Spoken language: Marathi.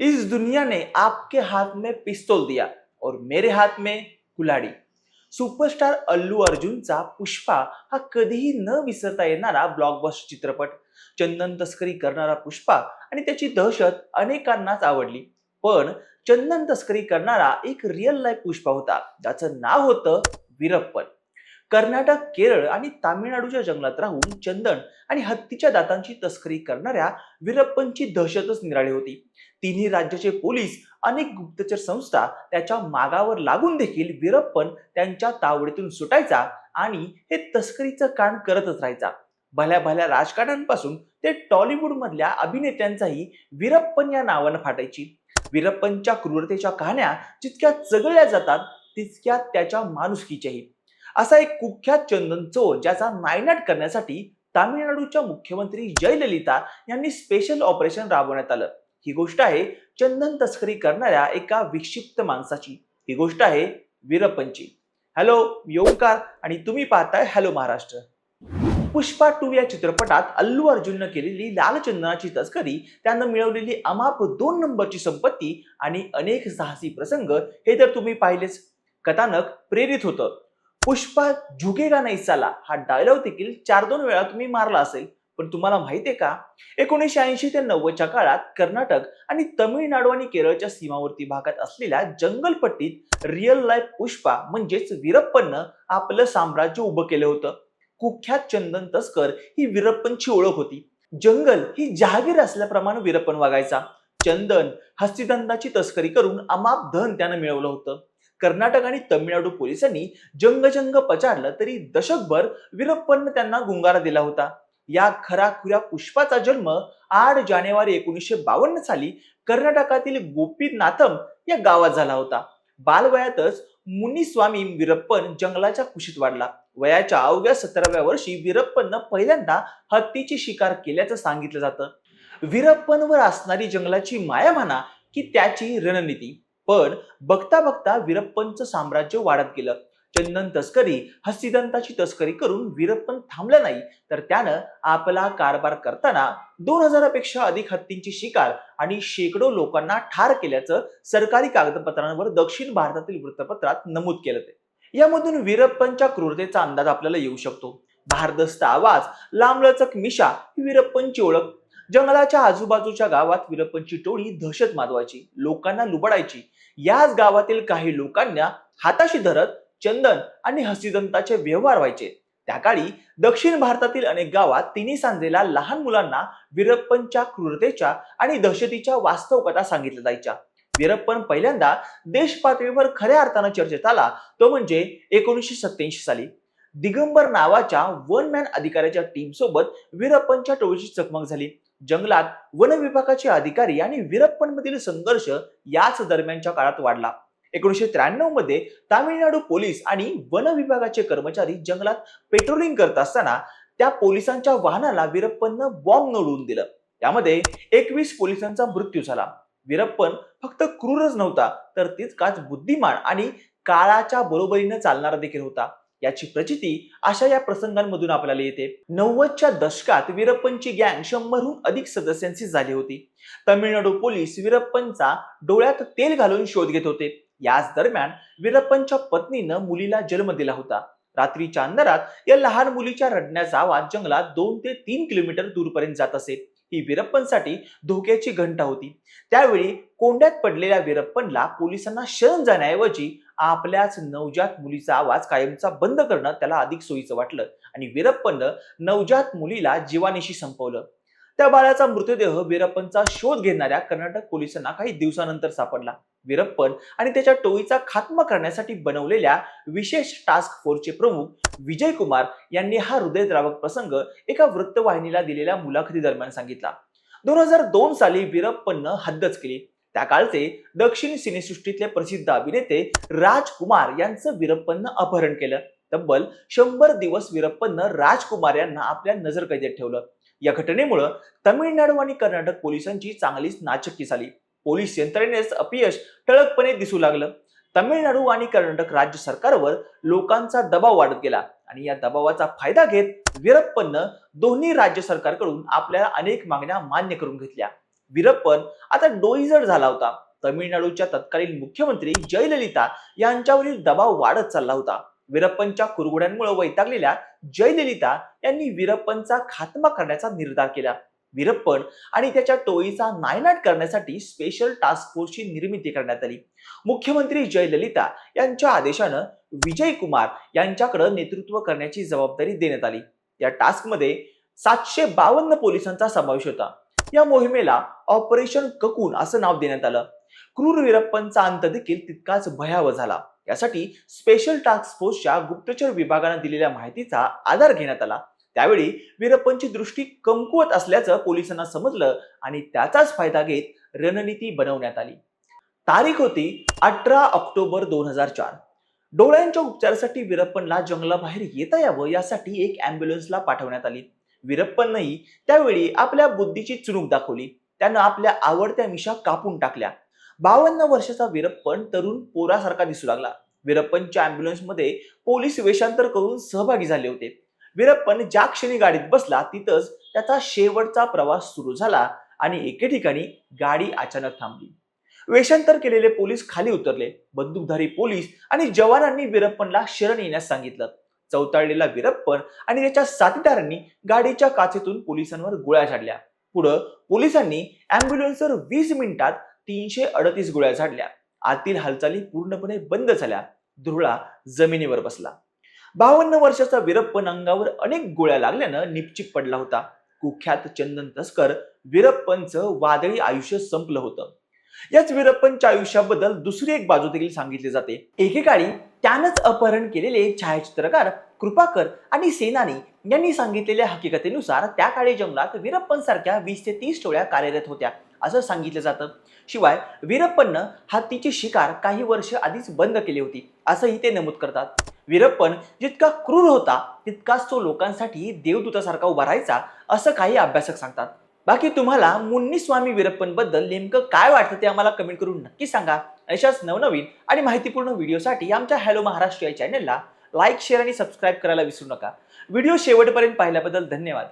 इस दुनिया ने आपके हाथ में पिस्तौल दिया और मेरे हाथ में कुलाडी. सुपरस्टार अल्लू अर्जुनचा पुष्पा हा कधीही न विसरता येणारा ब्लॉकबस्टर चित्रपट. चंदन तस्करी करणारा पुष्पा आणि त्याची दहशत अनेकांनाच आवडली. पण चंदन तस्करी करणारा एक रिअल लाईफ पुष्पा होता. ज्याचं नाव होतं वीरप्पन. कर्नाटक केरळ आणि तामिळनाडूच्या जंगलात राहून चंदन आणि हत्तीच्या दातांची तस्करी करणाऱ्या वीरप्पनची दहशतच निराळी होती. तिन्ही राज्याचे पोलीस अनेक गुप्तचर संस्था त्याच्या मागावर लागून देखील वीरप्पन त्यांच्या तावडीतून सुटायचा आणि हे तस्करीचं काम करतच राहायचा. भल्या भल्या राजकारण्यांपासून ते टॉलिवूड मधल्या अभिनेत्यांचाही वीरप्पन या नावानं फाटायची. वीरप्पनच्या क्रूरतेच्या कहाण्या जितक्या चगळल्या जातात तितक्या त्याच्या माणुसकीच्याही असा एक कुख्यात चंदन चोर ज्याचा नायनाट करण्यासाठी तामिळनाडूच्या मुख्यमंत्री जयललिता यांनी स्पेशल ऑपरेशन राबवण्यात आलं. ही गोष्ट आहे चंदन तस्करी करणाऱ्या एका विक्षिप्त माणसाची. ही गोष्ट आहे वीरपंची हॅलो योगकार ओंकार आणि तुम्ही पाहताय हॅलो महाराष्ट्र. पुष्पा टू या चित्रपटात अल्लू अर्जुननं केलेली लाल चंदनाची तस्करी त्यानं मिळवलेली अमाप दोन नंबरची संपत्ती आणि अनेक साहसी प्रसंग हे तर तुम्ही पाहिलेच. कथानक प्रेरित होतं. पुष्पा झुकेगा नाही चला. हा डायलॉग देखील चार दोन वेळा तुम्ही मारला असेल. पण तुम्हाला माहितीये का? एकोणीसशे ऐंशी ते नव्वदच्या काळात कर्नाटक आणि तमिळनाडू आणि केरळच्या सीमावर्ती भागात असलेल्या जंगलपट्टीत रिअल लाईफ पुष्पा म्हणजेच वीरप्पननं आपलं साम्राज्य उभं केलं होतं. कुख्यात चंदन तस्कर ही वीरप्पनची ओळख होती. जंगल ही जहागीर असल्याप्रमाणे वीरप्पन वागायचा. चंदन हस्तिदंताची तस्करी करून अमाप धन त्यानं मिळवलं होतं. कर्नाटक आणि तमिळनाडू पोलिसांनी जंगजंग पचारलं तरी दशकभर वीरप्पन त्यांना गुंगारा दिला होता. या खराखुऱ्या पुष्पाचा जन्म आठ जानेवारी एकोणीसशे बावन्न साली कर्नाटकातील गोपीनाथम या गावात झाला होता. बालवयातच मुनिस्वामी वीरप्पन जंगलाच्या कुशीत वाढला. वयाच्या अवघ्या सतराव्या वर्षी वीरप्पननं पहिल्यांदा हत्तीची शिकार केल्याचं सांगितलं जातं. वीरप्पनवर असणारी जंगलाची माया म्हणा की त्याची रणनीती? पण बघता बघता वीरप्पनचं साम्राज्य वाढत गेलं. चंदन तस्करी हस्तिदंताची तस्करी करून वीरप्पन थांबलं नाही तर त्यानं आपला कारभार करताना दोन हजारापेक्षा अधिक हत्तींची शिकार आणि शेकडो लोकांना ठार केल्याचं सरकारी कागदपत्रांवर दक्षिण भारतातील वृत्तपत्रात नमूद केलं ते. यामधून वीरप्पनच्या क्रूरतेचा अंदाज आपल्याला येऊ शकतो. भारदस्त आवाज लांबलचक मिशा ही वीरप्पनची ओळख जंगलाच्या आजूबाजूच्या गावात वीरप्पनची टोळी दहशत माजवायची लोकांना लुबडायची. याच गावातील काही लोकांना हाताशी धरत चंदन आणि हसिदंताचे व्यवहार व्हायचे. त्या काळी दक्षिण भारतातील अनेक गावात तिन्ही सांजेला लहान मुलांना वीरप्पनच्या क्रूरतेच्या आणि दहशतीच्या वास्तव कथा सांगितल्या जायच्या. वीरप्पन पहिल्यांदा देश पातळीवर खऱ्या अर्थानं चर्चेत आला तो म्हणजे एकोणीसशे सत्याऐंशी साली. दिगंबर नावाच्या वन मॅन अधिकाऱ्याच्या टीम सोबत वीरप्पनच्या टोळीची चकमक झाली. जंगलात वन विभागाचे अधिकारी आणि वीरप्पन मधील संघर्ष याच दरम्यानच्या काळात वाढला. एकोणीशे त्र्याण्णवमध्ये तामिळनाडू पोलीस आणि वन विभागाचे कर्मचारी जंगलात पेट्रोलिंग करत असताना त्या पोलिसांच्या वाहनाला वीरप्पननं बॉम्ब नोडून दिलं. त्यामध्ये एकवीस पोलिसांचा मृत्यू झाला. वीरप्पन फक्त क्रूरच नव्हता तर तितकाच बुद्धिमान आणि काळाच्या बरोबरीनं चालणारा देखील होता. याची प्रचिती अशा या प्रसंगांमधून आपल्याला येते. नव्वदच्या दशकात वीरप्पनची गँग शंभरहून अधिक सदस्यांची झाली होती. तमिळनाडू पोलीस वीरप्पनचा डोळ्यात तेल घालून शोध घेत होते. याच दरम्यान वीरप्पनच्या पत्नीनं मुलीला जन्म दिला होता. रात्रीच्या अंधारात या लहान मुलीच्या रडण्याचा आवाज जंगलात दोन ते तीन किलोमीटर दूरपर्यंत जात असे. ही वीरप्पनसाठी धोक्याची घंटा होती. त्यावेळी कोंड्यात पडलेल्या वीरप्पनला पोलिसांना शरण जाण्याऐवजी आपल्याच नवजात मुलीचा आवाज कायमचा बंद करणं त्याला अधिक सोयीचं वाटलं आणि वीरप्पननं नवजात मुलीला जीवानीशी संपवलं. त्या बाळाचा मृतदेह वीरप्पनचा शोध घेणाऱ्या कर्नाटक पोलिसांना काही दिवसानंतर सापडला. वीरप्पन आणि त्याच्या टोळीचा खात्मा करण्यासाठी बनवलेल्या विशेष टास्क फोर्सचे प्रमुख विजय कुमार यांनी हा हृदयद्रावक प्रसंग एका वृत्तवाहिनीला दिलेल्या मुलाखती दरम्यान सांगितला. दोन हजार दोन साली वीरप्पननं हद्दच केली. त्या काळचे दक्षिण सिनेसृष्टीतले प्रसिद्ध अभिनेते राजकुमार यांचं वीरप्पननं अपहरण केलं. तब्बल शंभर दिवस वीरप्पनं राजकुमार यांना आपल्या नजरकैदेत ठेवलं. या घटनेमुळं तमिळनाडू आणि कर्नाटक पोलिसांची चांगलीच नाचक्की झाली. पोलीस यंत्रणेस अपयश ठळकपणे दिसू लागलं. तमिळनाडू आणि कर्नाटक राज्य सरकारवर लोकांचा दबाव वाढत गेला आणि या दबावाचा फायदा घेत वीरप्पननं दोन्ही राज्य सरकारकडून आपल्या अनेक मागण्या मान्य करून घेतल्या. वीरप्पन आता डोईजड झाला होता. तमिळनाडूच्या तत्कालीन मुख्यमंत्री जयललिता यांच्यावरील दबाव वाढत चालला होता. वीरप्पनच्या कुरगुड्यांमुळे वैतागलेल्या जयललिता यांनी वीरप्पनचा खात्मा करण्याचा निर्धार केला. वीरप्पन आणि त्याच्या टोळीचा नायनाट करण्यासाठी स्पेशल टास्क फोर्सची निर्मिती करण्यात आली. मुख्यमंत्री जयललिता यांच्या आदेशानं विजय कुमार यांच्याकडे नेतृत्व करण्याची जबाबदारी देण्यात आली. या टास्कमध्ये सातशे बावन्न पोलिसांचा समावेश होता. या मोहिमेला ऑपरेशन ककून असं नाव देण्यात आलं. क्रूर वीरप्पनचा अंत देखील तितकाच भयावह झाला. यासाठी स्पेशल टास्क फोर्सच्या गुप्तचर विभागानं दिलेल्या माहितीचा आधार घेण्यात आला. त्यावेळी वीरप्पनची दृष्टी कमकुवत असल्याचं पोलिसांना समजलं आणि त्याचाच फायदा घेत रणनीती बनवण्यात आली. तारीख होती अठरा ऑक्टोबर दोन हजार चार. डोळ्यांच्या उपचारासाठी वीरप्पनला जंगलाबाहेर येता यावं यासाठी एक अँब्युलन्सला पाठवण्यात आली. वीरप्पनही त्यावेळी आपल्या बुद्धीची चुणूक दाखवली. त्यानं आपल्या आवडत्या मिशा कापून टाकल्या. बावन्न वर्षाचा वीरप्पन तरुण पोरासारखा दिसू लागला. वीरप्पनच्या अँब्युलन्समध्ये पोलीस वेषांतर करून सहभागी झाले होते. वीरप्पन ज्या क्षणी गाडीत बसला तिथंच त्याचा शेवटचा प्रवास सुरू झाला आणि एके ठिकाणी गाडी अचानक थांबली. वेषांतर केलेले पोलीस खाली उतरले. बंदूकधारी पोलीस आणि जवानांनी वीरप्पनला शरण येण्यास सांगितलं. चौताळलेला वीरप्पन आणि त्याच्या साथीदारांनी गाडीच्या काचेतून पोलिसांवर गोळ्या झाडल्या. पुढं पोलिसांनी अँब्युलन्सवर वीस मिनिटात तीनशे अडतीस गोळ्या झाडल्या. आतील हालचाली पूर्णपणे बंद झाल्या. धुरळा जमिनीवर बसला. बावन्न वर्षाचा वीरप्पन अंगावर अनेक गोळ्या लागल्यानं निपचिप पडला होता. कुख्यात चंदन तस्कर वीरप्पनचं वादळी आयुष्य संपलं होतं. याच वीरप्पनच्या आयुष्याबद्दल दुसरी एक बाजू देखील सांगितली जाते. एकेकाळी त्यानंच अपहरण केलेले छायाचित्रकार कृपाकर आणि सेनानी यांनी सांगितलेल्या हकीकतेनुसार त्या काळी जंगलात वीरप्पन सारख्या वीस ते तीस टोळ्या कार्यरत होत्या. असं सांगितलं जातं. शिवाय वीरप्पननं हत्तीची शिकार काही वर्ष आधीच बंद केली होती असंही ते नमूद करतात. वीरप्पन जितका क्रूर होता तितकाच तो लोकांसाठी देवदूतासारखा उभा राहायचा असं काही अभ्यासक सांगतात. बाकी तुम्हाला मुन्नी स्वामी वीरप्पनबद्दल नेमकं काय वाटतं ते आम्हाला कमेंट करून नक्की सांगा. अशाच नवनवीन आणि माहितीपूर्ण व्हिडिओसाठी आमच्या हॅलो महाराष्ट्र या चॅनलला लाईक शेअर आणि सबस्क्राईब करायला विसरू नका. व्हिडिओ शेवटपर्यंत पाहिल्याबद्दल धन्यवाद.